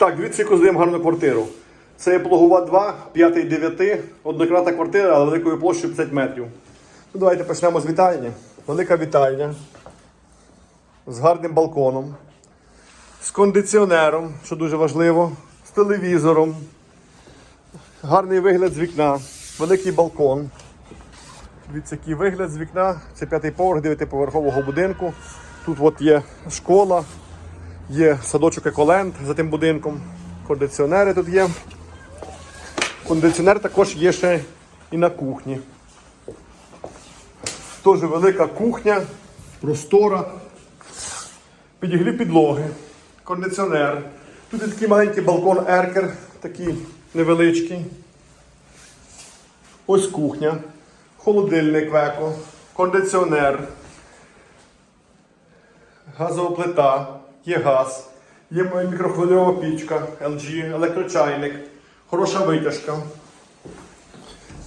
Так, дивіться, яку здаємо гарну квартиру. Це є Плугова 2, 5 9, однократна квартира, але великою площею 50 метрів. Ну, давайте почнемо з вітальні. Велика вітальня. З гарним балконом, з кондиціонером, що дуже важливо, з телевізором. Гарний вигляд з вікна, великий балкон. Дивіться, який вигляд з вікна. Це п'ятий поверх дев'ятиповерхового будинку. Тут от є школа, є садочок еколенд за тим будинком. Кондиціонери тут є. Кондиціонер також є ще і на кухні. Теж велика кухня, простора. Підігрів підлоги, кондиціонер. Тут є такий маленький балкон еркер, такий невеличкий. Ось кухня, холодильник веко, кондиціонер, газова плита, є газ, є мікрохвильова пічка, LG, електрочайник, хороша витяжка.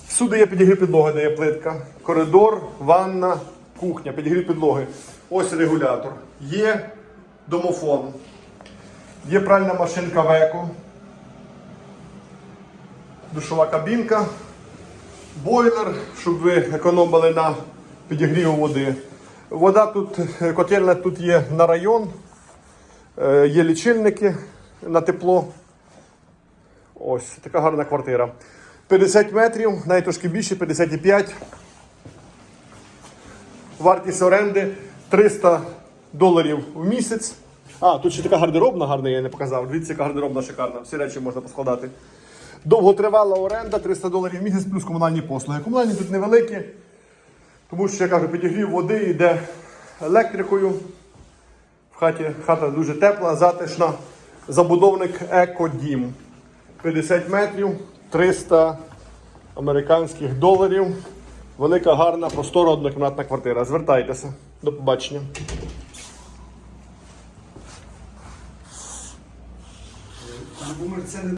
Всюди є підігрів підлоги, де є плитка. Коридор, ванна, кухня, підігрів підлоги. Ось регулятор. Є домофон. Є пральна машинка Веко. Душова кабінка. Бойлер, щоб ви економили на підігріву води. Вода тут, котельня тут є на район. Е, Є лічильники на тепло. Ось така гарна квартира. 50 метрів, навіть трошки більше, 55. Вартість оренди 300 доларів в місяць. А, тут ще така гардеробна гарна, я не показав. Дивіться, яка гардеробна шикарна. Всі речі можна поскладати. Довготривала оренда 300 доларів в місяць плюс комунальні послуги. Комунальні тут невеликі, тому що я кажу, підігрів води йде електрикою. Хаті хата дуже тепла, затишна. Забудовник Екодім. 50 метрів, 300 американських доларів. Велика, гарна, простора однокімнатна квартира. Звертайтеся. До побачення. Це